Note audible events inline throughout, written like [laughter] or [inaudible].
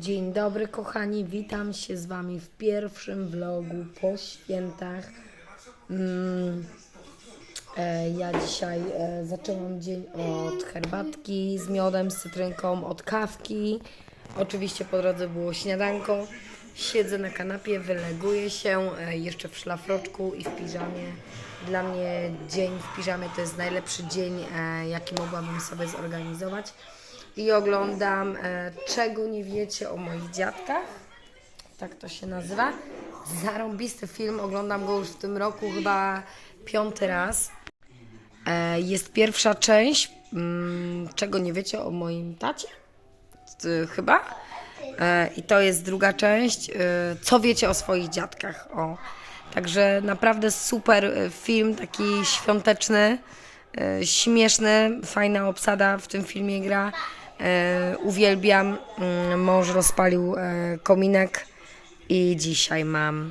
Dzień dobry kochani, witam się z Wami w pierwszym vlogu po świętach. Mm, e, ja dzisiaj e, zaczęłam dzień od herbatki z miodem, z cytrynką, od kawki. Oczywiście po drodze było śniadanko. Siedzę na kanapie, wyleguję się e, jeszcze w szlafroczku i w piżamie. Dla mnie dzień w piżamie to jest najlepszy dzień, e, jaki mogłabym sobie zorganizować i oglądam e, Czego nie wiecie o moich dziadkach. Tak to się nazywa. Zarąbisty film, oglądam go już w tym roku chyba piąty raz. E, jest pierwsza część mm, Czego nie wiecie o moim tacie? Ty, chyba. E, I to jest druga część. E, co wiecie o swoich dziadkach? O. Także naprawdę super e, film, taki świąteczny, e, śmieszny, fajna obsada w tym filmie gra. E, uwielbiam. Mm, Mąż rozpalił e, kominek i dzisiaj mam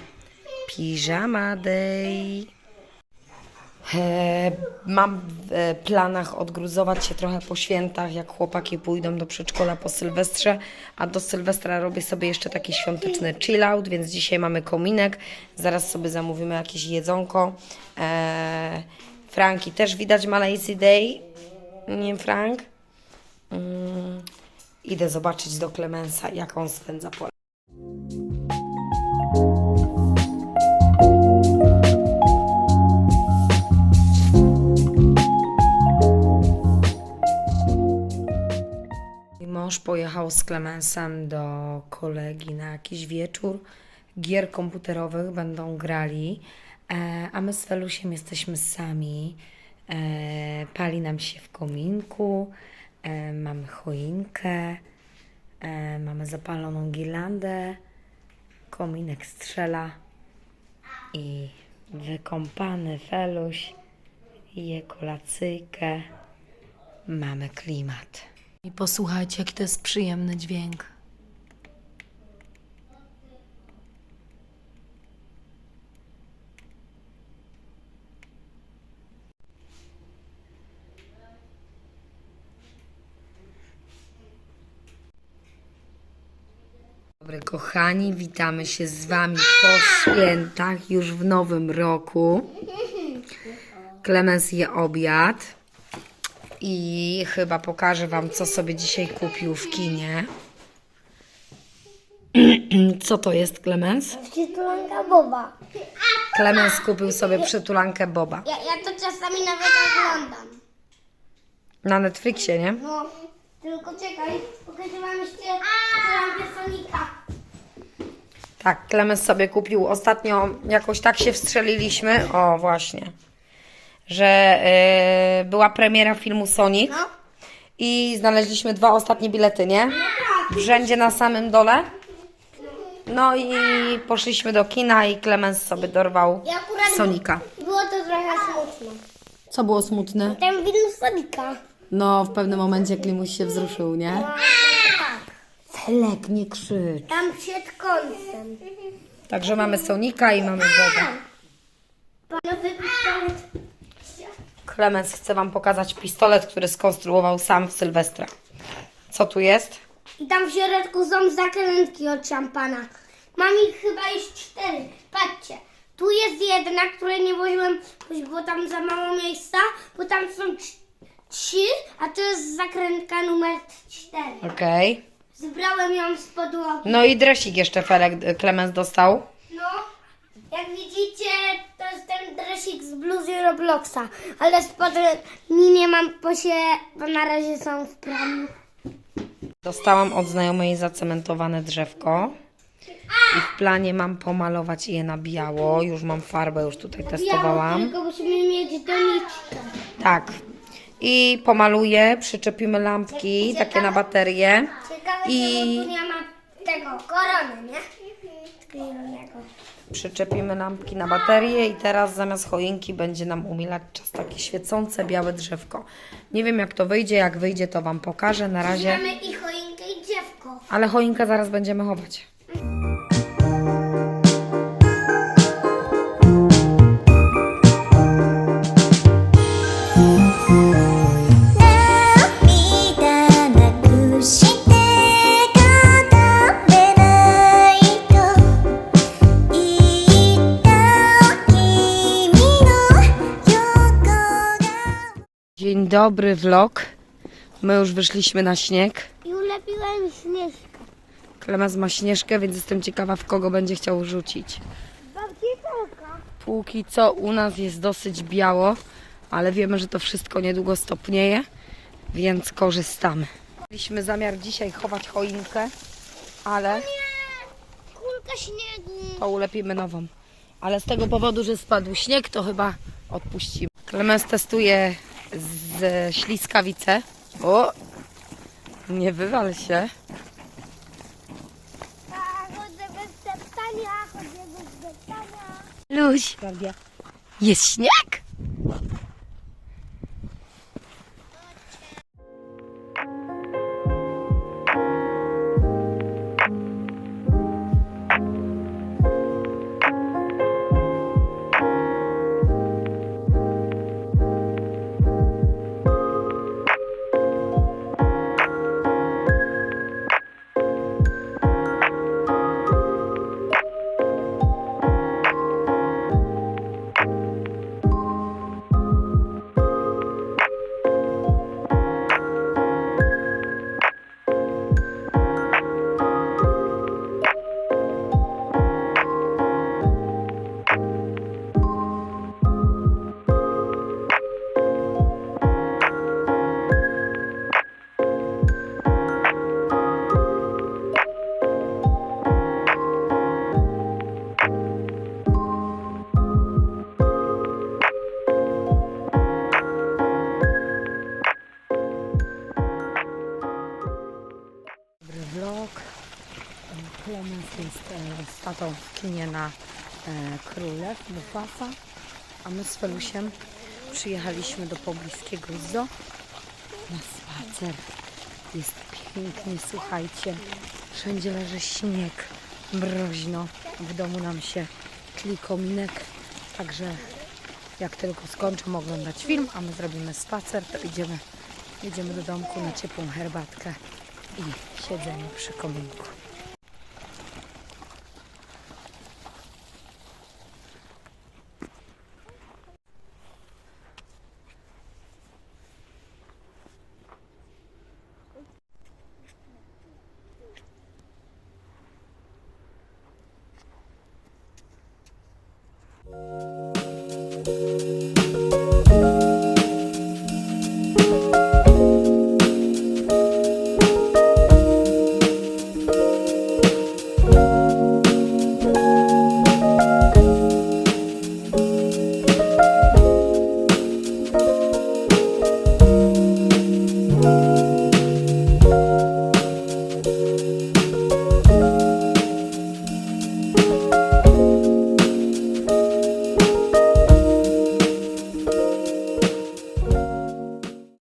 piżama day. E, Mam w planach odgruzować się trochę po świętach, jak chłopaki pójdą do przedszkola po Sylwestrze, a do Sylwestra robię sobie jeszcze taki świąteczny chill out, więc dzisiaj mamy kominek, zaraz sobie zamówimy jakieś jedzonko. Franki też widać ma lazy day, nie Frank? Mm, idę zobaczyć do Klemensa, jak on spędza pole. Mąż pojechał z Klemensem do kolegi na jakiś wieczór gier komputerowych, będą grali, e, a my z Felusiem jesteśmy sami. E, pali nam się w kominku, e, mamy choinkę, e, mamy zapaloną girlandę, kominek strzela i wykąpany Feluś je kolacyjkę. Mamy klimat. I posłuchajcie, jaki to jest przyjemny dźwięk. Dobry kochani, witamy się z Wami po świętach, już w nowym roku. Klemens je obiad i chyba pokażę Wam, co sobie dzisiaj kupił w kinie. [clears throat] Co to jest, Klemens? Przytulanka Boba. Klemens kupił sobie przytulankę Boba. Ja, ja to czasami nawet oglądam. Na Netflixie, nie? No, tylko czekaj, pokażę wam jeszcze przytulankę Sonika. Tak, Klemens sobie kupił. Ostatnio jakoś tak się wstrzeliliśmy. O, właśnie. Że yy, była premiera filmu Sonic. No. I znaleźliśmy dwa ostatnie bilety, nie? W rzędzie na samym dole. No i poszliśmy do kina i Klemens sobie dorwał akurat Sonika. było to trochę smutne. Co było smutne? Ten film Sonika. No, w pewnym momencie Klimuś się wzruszył, nie? Tak. Felek, nie krzycz. Tam przed końcem. Także mamy Sonika i mamy Boba. Panowy pistolet. Klemens chce Wam pokazać pistolet, który skonstruował sam w Sylwestra. Co tu jest? I tam w środku są zakrętki od szampana. Mam ich chyba już cztery. Patrzcie. Tu jest jedna, której nie włożyłem, bo tam za mało miejsca, bo tam są trz- trzy, a to jest zakrętka numer cztery. Okej. Zbrałem ją z podłogi. No i dresik jeszcze Felek y, Klemens dostał. No, jak widzicie, to jest ten dresik z bluzy Robloxa, ale spodni nie mam, bo się, bo na razie są w praniu. Dostałam od znajomej zacementowane drzewko. I w planie mam pomalować je na biało. Już mam farbę, już tutaj testowałam. Tylko musimy mieć doniczkę. Tak. I pomaluję, przyczepimy lampki, takie na baterię. Ciekawe, I- I... czemu ma tego, korony, nie? Przyczepimy lampki na baterię i teraz zamiast choinki będzie nam umilać czas takie świecące białe drzewko. Nie wiem jak to wyjdzie, jak wyjdzie to Wam pokażę na razie, Mamy i choinkę i dziewko. ale choinkę zaraz będziemy chować. Dobry vlog. My już wyszliśmy na śnieg. I ulepiłem śnieżkę. Klemens ma śnieżkę, więc jestem ciekawa, w kogo będzie chciał rzucić. Póki co u nas jest dosyć biało, ale wiemy, że to wszystko niedługo stopnieje, więc korzystamy. Mieliśmy zamiar dzisiaj chować choinkę, ale Kulka śniegu. to ulepimy nową. Ale z tego powodu, że spadł śnieg, to chyba odpuścimy. Klemens testuje z śliskawice. O! Nie wywal się. Luź. Jest śnieg? Z tatą w kinie na e, Królew, Mufasa, a my z Felusiem przyjechaliśmy do pobliskiego zoo na spacer. Jest pięknie, słuchajcie. Wszędzie leży śnieg, mroźno. W domu nam się tli kominek, także jak tylko skończę oglądać film, a my zrobimy spacer, to idziemy, jedziemy do domku na ciepłą herbatkę i siedzenie przy kominku.